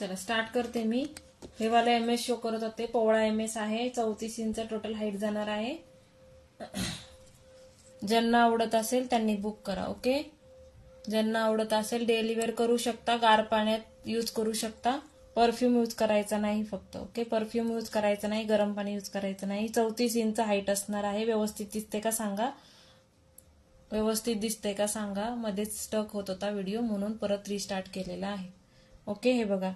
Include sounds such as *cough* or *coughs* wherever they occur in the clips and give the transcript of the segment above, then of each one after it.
चला स्टार्ट करते मी. हे वाला एम एस शो करत होते. पोवळा एम एस आहे. चौतीस इंच टोटल हाईट जाणार आहे. ज्यांना आवडत असेल त्यांनी बुक करा ओके ज्यांना आवडत असेल डेली वेअर करू शकता. गार पाण्यात यूज करू शकता. परफ्यूम यूज करायचा नाही फक्त ओके परफ्यूम यूज करायचा नाही गरम पाणी यूज करायचं नाही. चौतीस इंच हाईट असणार आहे. व्यवस्थित दिसते का सांगा? व्यवस्थित दिसते का सांगा? मध्येच स्टक होत होता व्हिडिओ म्हणून परत रिस्टार्ट केलेला आहे. ओके हे बघा.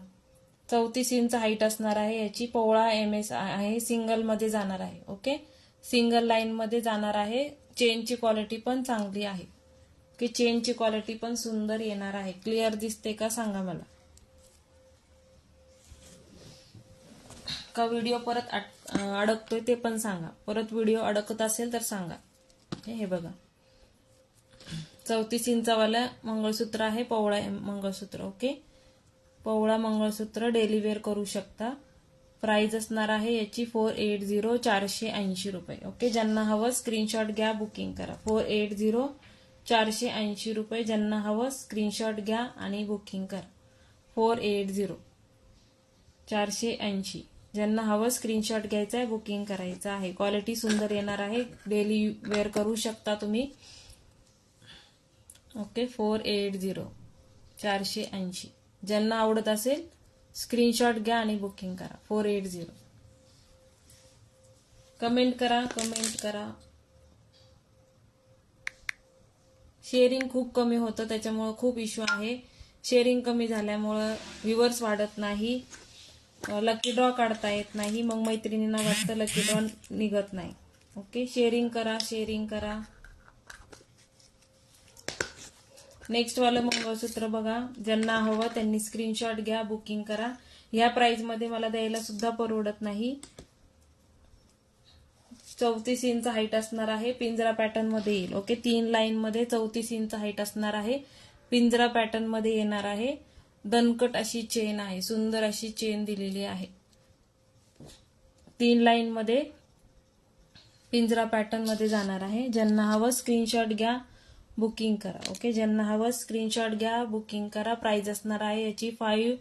चौतीस इंच हाईट असणार आहे याची पोवळा एम एस आहे सिंगलमध्ये जाणार आहे ओके सिंगल लाईनमध्ये जाणार आहे. चेनची क्वालिटी पण चांगली आहे. की चेनची क्वालिटी पण सुंदर येणार आहे. क्लिअर दिसते का सांगा मला? का व्हिडिओ परत अडकतोय ते पण सांगा. परत व्हिडिओ अडकत असेल तर सांगा. हे बघा. चौतीस इंचावाला मंगळसूत्र आहे पवळा मंगळसूत्र ओके पवळा मंगळसूत्र डेलिवेअर करू शकता. प्राइस असणार आहे याची फोर एट झिरो चारशे ऐंशी रुपये. ओके ज्यांना हवं स्क्रीनशॉट घ्या बुकिंग करा. फोर एट झिरो चारशे ऐंशी रुपये ज्यांना हवं स्क्रीनशॉट घ्या आणि बुकिंग करा. फोर एट झिरो चारशे ऐंशी. ज्यांना हवं स्क्रीनशॉट घ्यायचा आहे बुकिंग करायचं आहे. क्वालिटी सुंदर येणार आहे. डेली वेअर करू शकता तुम्ही. ओके फोर एट झिरो चारशे ऐंशी. ज्यांना आवडत असेल स्क्रीनशॉट घ्या आणि बुकिंग करा. फोर एट झिरो कमेंट करा कमेंट करा. शेअरिंग खूप कमी होतं त्याच्यामुळं खूप इश्यू आहे. शेअरिंग कमी झाल्यामुळं व्ह्युअर्स वाढत नाही. लकी ड्रॉ काढता येत नाही. मग मैत्रिणींना वाटतं लकी ड्रॉ निघत नाही. ओके शेअरिंग करा शेअरिंग करा. नेक्स्ट वालं मंगळसूत्र बघा. ज्यांना हवं त्यांनी स्क्रीनशॉट घ्या बुकिंग करा. ह्या प्राइसमध्ये मला द्यायला सुद्धा परवडत नाही. चौतीस इंच हाईट असणार आहे. पिंजरा पॅटर्नमध्ये येईल. ओके तीन लाईन मध्ये चौतीस इंच हाईट असणार आहे. पिंजरा पॅटर्नमध्ये येणार आहे. दणकट अशी चेन आहे. सुंदर अशी चेन दिलेली आहे. तीन लाईन मध्ये पिंजरा पॅटर्नमध्ये जाणार आहे. ज्यांना हवं स्क्रीनशॉट घ्या. बुकिंग करा. ओके ज्यांना हवं स्क्रीनशॉट घ्या बुकिंग करा. प्राइस असणार आहे याची फाईव्ह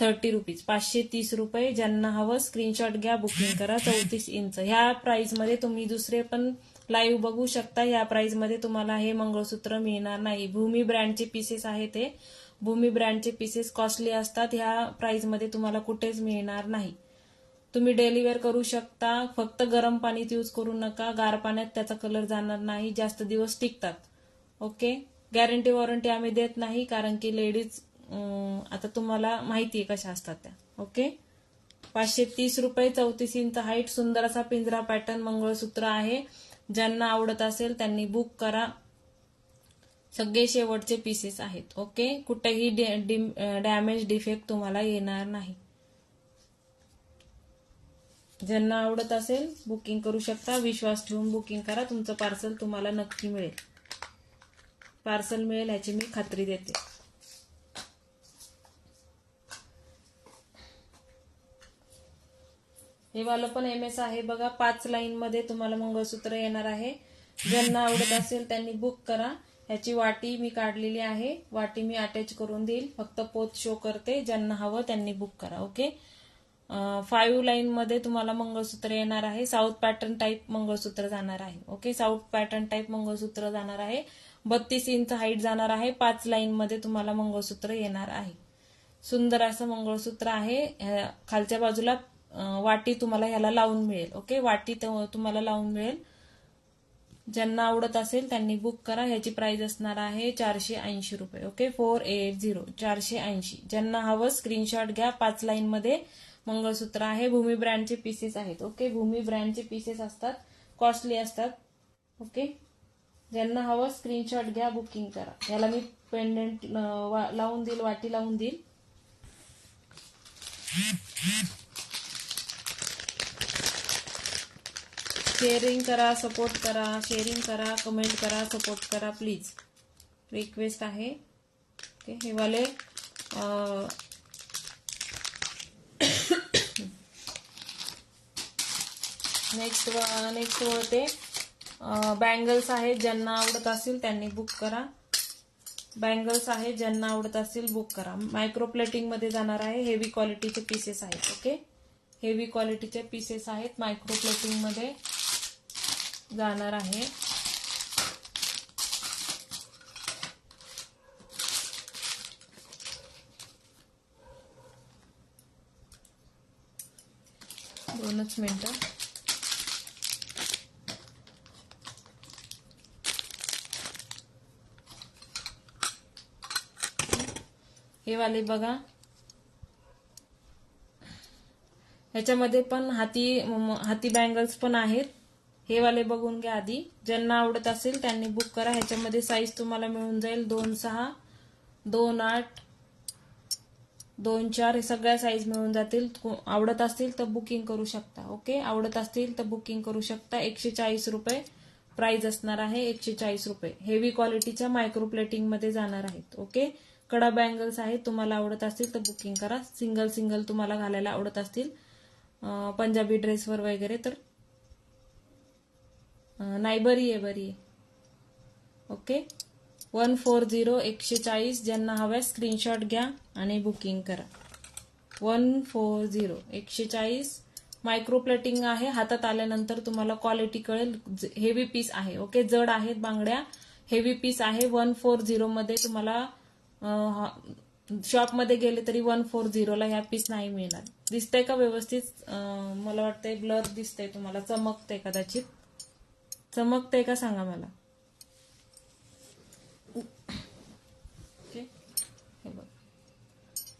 थर्टी रुपीज पाचशे तीस रुपये. ज्यांना हवं स्क्रीनशॉट घ्या बुकिंग करा. चौतीस इंच. ह्या प्राईजमध्ये तुम्ही दुसरे पण लाईव्ह बघू शकता. ह्या प्राइसमध्ये तुम्हाला हे मंगळसूत्र मिळणार नाही. भूमी ब्रँडचे पीसेस आहेत ते भूमी ब्रँडचे पीसेस कॉस्टली असतात. ह्या प्राइसमध्ये तुम्हाला कुठेच मिळणार नाही. तुम्ही डेली करू शकता. फक्त गरम पाणीत यूज करू नका. गार पाण्यात त्याचा कलर जाणार नाही. जास्त दिवस टिकतात. ओके? गॅरंटी वॉरंटी आम्ही देत नाही कारण की लेडीज आता तुम्हाला माहिती आहे कशा असतात त्या. ओके? पाचशे तीस रुपये चौतीस इंच हाईट सुंदर असा पिंजरा पॅटर्न मंगळसूत्र आहे. ज्यांना आवडत असेल त्यांनी बुक करा. सगळे शेवटचे पीसेस आहेत. ओके? कुठेही डॅमेज डिफेक्ट तुम्हाला येणार नाही. ज्यांना आवडत असेल बुकिंग करू शकता. विश्वास ठेवून बुकिंग करा. तुमचं पार्सल तुम्हाला नक्की मिळेल. पार्सल मिळेल याची मी खात्री देते. हे वालं पण एम एस आहे. बघा पाच लाईन मध्ये तुम्हाला मंगळसूत्र येणार आहे. ज्यांना आवडत असेल त्यांनी बुक करा. ह्याची वाटी मी काढलेली आहे. वाटी मी अटॅच करून देईल. फक्त पोत शो करते. ज्यांना हवं त्यांनी बुक करा ओके फाईव्ह लाईन मध्ये तुम्हाला मंगळसूत्र येणार आहे. साऊथ पॅटर्न टाईप मंगळसूत्र जाणार आहे ओके साऊथ पॅटर्न टाईप मंगळसूत्र जाणार आहे. बत्तीस इंच हाईट जाणार आहे. पाच लाईन मध्ये तुम्हाला मंगळसूत्र येणार आहे. सुंदर असं मंगळसूत्र आहे. खालच्या बाजूला वाटी तुम्हाला ह्याला लावून मिळेल. ओके? वाटी तुम्हाला लावून मिळेल. ज्यांना आवडत असेल त्यांनी बुक करा. ह्याची प्राइस असणार आहे चारशे ऐंशी रुपये. ओके? फोर एट झिरो चारशे ऐंशी. ज्यांना हवं स्क्रीनशॉट घ्या. पाच लाईन मध्ये मंगळसूत्र आहे. भूमी ब्रँडचे पीसेस आहेत. ओके? भूमी ब्रँडचे पीसेस असतात. कॉस्टली असतात. ओके? ज्यांना हवं स्क्रीनशॉट घ्या बुकिंग करा. याला मी पेंडेंट लावून देईल वाटी लावून देईल. शेअरिंग करा सपोर्ट करा शेअरिंग करा कमेंट करा सपोर्ट करा प्लीज रिक्वेस्ट आहे. ओके हे वाले नेक्स्ट नेक्स्ट होते बँगल्स आहेत ज्यांना आवडत असेल त्यांनी बुक करा. बँगल्स आहे ज्यांना आवडत असतील बुक करा. मायक्रो प्लेटिंगमध्ये जाणार आहे हेवी क्वालिटीचे पीसेस आहेत ओके हेवी क्वालिटीचे पीसेस आहेत मायक्रो प्लेटिंगमध्ये जाणार आहे. दोनच मिनटं. हे वाले बघा. ह्याच्यामध्ये पण हाती हाती बँगल्स पण आहेत. हे वाले बघून घ्या आधी. ज्यांना आवडत असेल त्यांनी बुक करा. ह्याच्यामध्ये साईज तुम्हाला मिळून जाईल दोन सहा दोन आठ दोन चार हे सगळ्या साईज मिळून जातील. आवडत असतील तर बुकिंग करू शकता. ओके आवडत असतील तर बुकिंग करू शकता. एकशे चाळीस रुपये प्राइस असणार आहे एकशे चाळीस रुपये. हेवी क्वालिटीच्या मायक्रो प्लेटिंगमध्ये जाणार आहेत. ओके कडा बँगल्स आहेत तुम्हाला आवडत असतील तर बुकिंग करा. सिंगल सिंगल तुम्हाला घालायला आवडत असतील. पंजाबी ड्रेसवर वगैरे तर. नाही बरी आहे बरी आहे. ओके वन फोर झिरो एकशे चाळीस ज्यांना हव्या स्क्रीनशॉट घ्या आणि बुकिंग करा. वन फोर झिरो एकशे चाळीस. मायक्रो प्लेटिंग आहे. हातात आल्यानंतर तुम्हाला क्वालिटी कळेल. हेवी पीस आहे. ओके जड आहेत बांगड्या. हेवी पीस आहे. वन फोर झिरोमध्ये तुम्हाला शॉपमध्ये गेले तरी वन फोर झिरोला ह्या पीस नाही मिळणार. दिसतंय का व्यवस्थित? मला वाटतंय ब्लर दिसतंय तुम्हाला. चमकतंय कदाचित. चमकतंय का सांगा मला?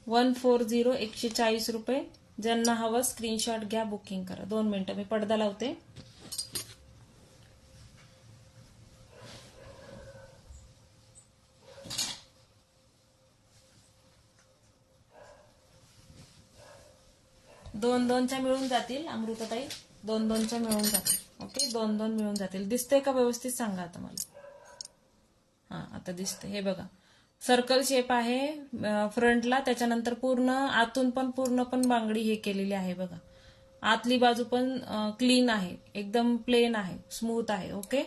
वन फोर झिरो एकशे चाळीस रुपये. ज्यांना हवं स्क्रीनशॉट घ्या बुकिंग करा. दोन मिनिटं मी पडदा लावते. दोन दोनच्या मिळून जातील अमृतताई. दोन दोनच्या मिळून जातील. ओके दोन दोन मिळून जातील. दिसतंय का व्यवस्थित? सांगा आता मला. हा आता दिसतंय. हे बघा. सर्कल शेप आहे फ्रंटला त्याच्यानंतर पूर्ण आतून पण पूर्ण पण बांगडी हे केलेली आहे बघा. आतली बाजू पण क्लीन आहे. एकदम प्लेन आहे. स्मूथ आहे. ओके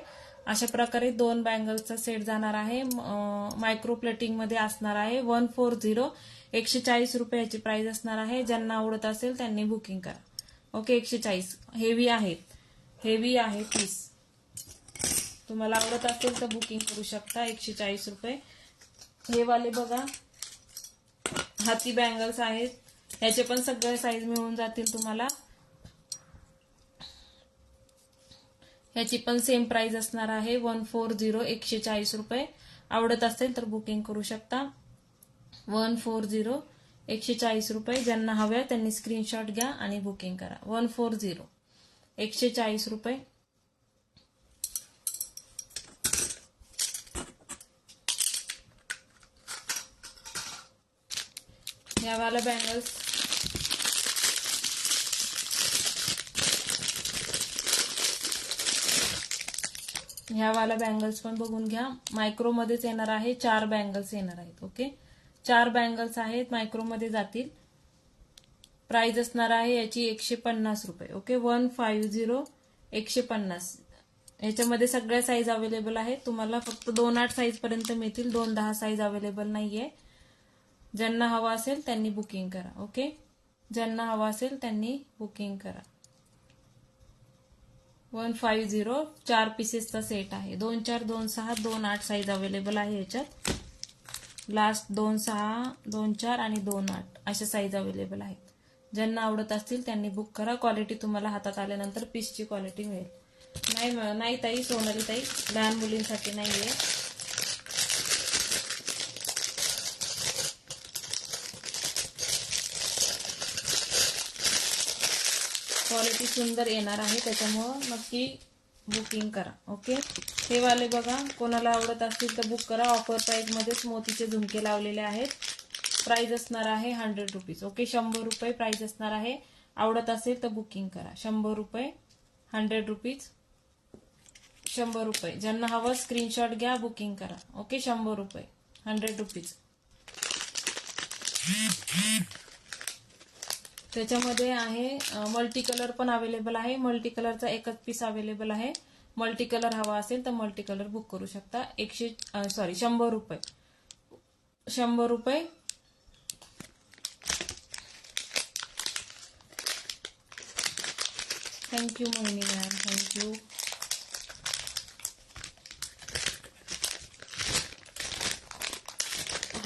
अशा प्रकारे दोन बँगल्सचा सेट जाणार आहे. मायक्रो प्लेटिंगमध्ये असणार आहे. वन फोर झिरो एकशे चाळीस रुपयाची प्राइस असणार आहे. ज्यांना आवडत असेल त्यांनी बुकिंग करा. ओके एकशे चाळीस. हेवी आहेत हेवी आहे पीस तुम्हाला आवडत असेल तर बुकिंग करू शकता. एकशे चाळीस रुपये. हे वाले बघा. हाती बँगल्स आहेत. ह्याचे पण सगळे साईज मिळून जातील तुम्हाला. ह्याची पण सेम प्राइस असणार आहे. वन फोर झिरो एकशे चाळीस रुपये. आवडत असेल तर बुकिंग करू शकता. वन फोर झिरो एकशे चाळीस रुपये. ज्यांना हव्या त्यांनी स्क्रीनशॉट घ्या आणि बुकिंग करा. वन फोर झिरो एकशे चाळीस रुपये. यावाला बँगल्स ह्यावाला बँगल्स पण बघून घ्या. मायक्रोमध्येच येणार आहे. चार बँगल्स येणार आहेत ओके चार बँगल्स आहेत मायक्रोमध्ये जातील. प्राइस असणार आहे याची एकशे पन्नास रुपये ओके वन फाईव्ह झिरो एकशे पन्नास. याच्यामध्ये सगळ्या साईज अवेलेबल आहेत. तुम्हाला फक्त दोन आठ साईज पर्यंत मिळतील. दोन दहा साईज अवेलेबल नाहीये. ज्यांना हवा असेल त्यांनी बुकिंग करा ओके ज्यांना हवा असेल त्यांनी बुकिंग करा. वन फाईव्ह झिरो चार पीसेसचा सेट आहे. दोन चार दोन सहा दोन आठ साईज अवेलेबल आहे याच्यात. लास्ट दोन सहा दोन चार आणि दोन आठ अशा साईज अवेलेबल आहेत. ज्यांना आवडत असतील त्यांनी बुक करा. क्वालिटी तुम्हाला हातात आल्यानंतर पीसची क्वालिटी मिळेल. नाही नाही ताई सोनाली ताई लहान मुलींसाठी नाही आहे क्वालिटी सुंदर येणार आहे त्याच्यामुळं नक्की बुकिंग करा ओके हे वाले बघा कोणाला आवडत असतील तर बुक करा. ऑफर प्राईजमध्येच मोतीचे झुमके लावलेले आहेत. प्राईज असणार आहे हंड्रेड रुपीज ओके शंभर रुपये प्राईज असणार आहे. आवडत असेल तर बुकिंग करा. शंभर रुपये हंड्रेड रुपीज शंभर रुपये. ज्यांना हवं स्क्रीनशॉट घ्या बुकिंग करा ओके शंभर रुपये हंड्रेड रुपीज त्याच्यामध्ये आहे मल्टी कलर पण अवेलेबल आहे. मल्टी कलरचा एकच पीस अवेलेबल आहे. मल्टी कलर हवा असेल तर मल्टी कलर बुक करू शकता. एकशे सॉरी शंभर रुपये. शंभर रुपये. Thank you Mohini ma'am thank you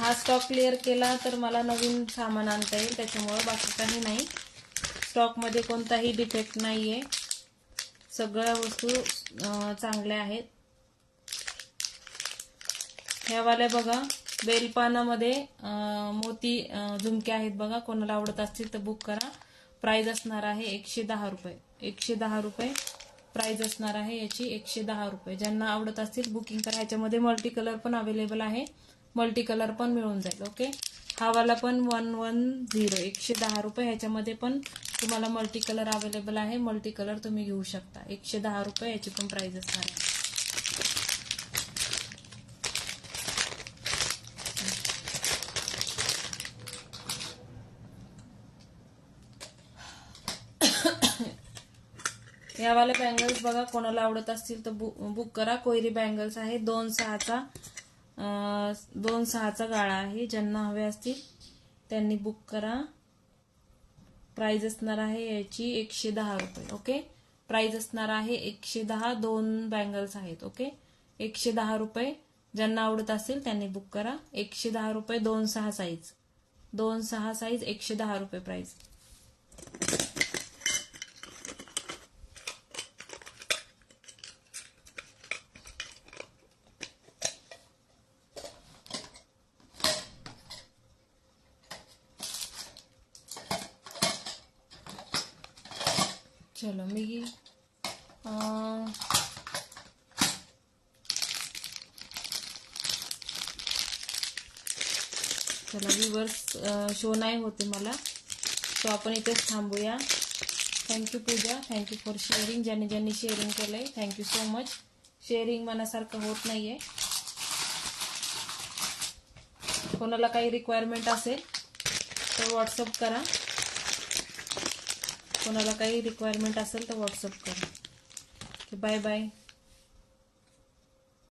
हा स्टॉक क्लिअर केला तर मला नवीन सामान आणता येईल त्याच्यामुळं बाकी काही नाही. स्टॉकमध्ये कोणताही डिफेक्ट नाही आहे सगळ्या वस्तू चांगल्या आहेत. ह्यावाल्या बघा बेलपानामध्ये मोती झुमके आहेत बघा. कोणाला आवडत असतील तर बुक करा. प्राईज असणार आहे एकशे दहा रुपये. एकशे दहा रुपये प्राईज असणार आहे याची एकशे दहा रुपये. ज्यांना आवडत असतील बुकिंग करा. ह्याच्यामध्ये मल्टी कलर पण अवेलेबल आहे. मल्टी कलर पण मिळून जाईल ओके हा वाला पण वन वन झिरो एकशे दहा रुपये ह्याच्यामध्ये पण तुम्हाला मल्टी कलर अवेलेबल आहे. मल्टी कलर तुम्ही घेऊ शकता. एकशे दहा रुपये याची पण प्राइस असणार आहे. *coughs* यावाले बँगल्स बघा कोणाला आवडत असतील तर बुक करा. कोयरी बँगल्स आहे दोन सहाचा दोन सहाचा गाळा आहे. ज्यांना हवे असतील त्यांनी बुक करा. प्राइस असणार आहे याची एकशे दहा रुपये ओके प्राइस असणार आहे एकशे दहा दोन बँगल्स आहेत ओके एकशे दहा रुपये. ज्यांना आवडत असेल त्यांनी बुक करा. एकशे दहा रुपये दोन सहा साईज दोन सहा साईज एकशे दहा रुपये प्राइस चलो मी चला व्ह्युअर्स शो नाही होते मला. सो आपण इथेच थांबूया. Thank you Pooja. Thank you for sharing ज्यांनी ज्यांनी शेअरिंग केलंय थँक्यू सो मच शेअरिंग मनासारखं होत नाही आहे कोणाला काही रिक्वायरमेंट असेल तर व्हॉट्सअप करा. कोणाला काही रिक्वायरमेंट असेल तर व्हॉट्सअप करा. Bye bye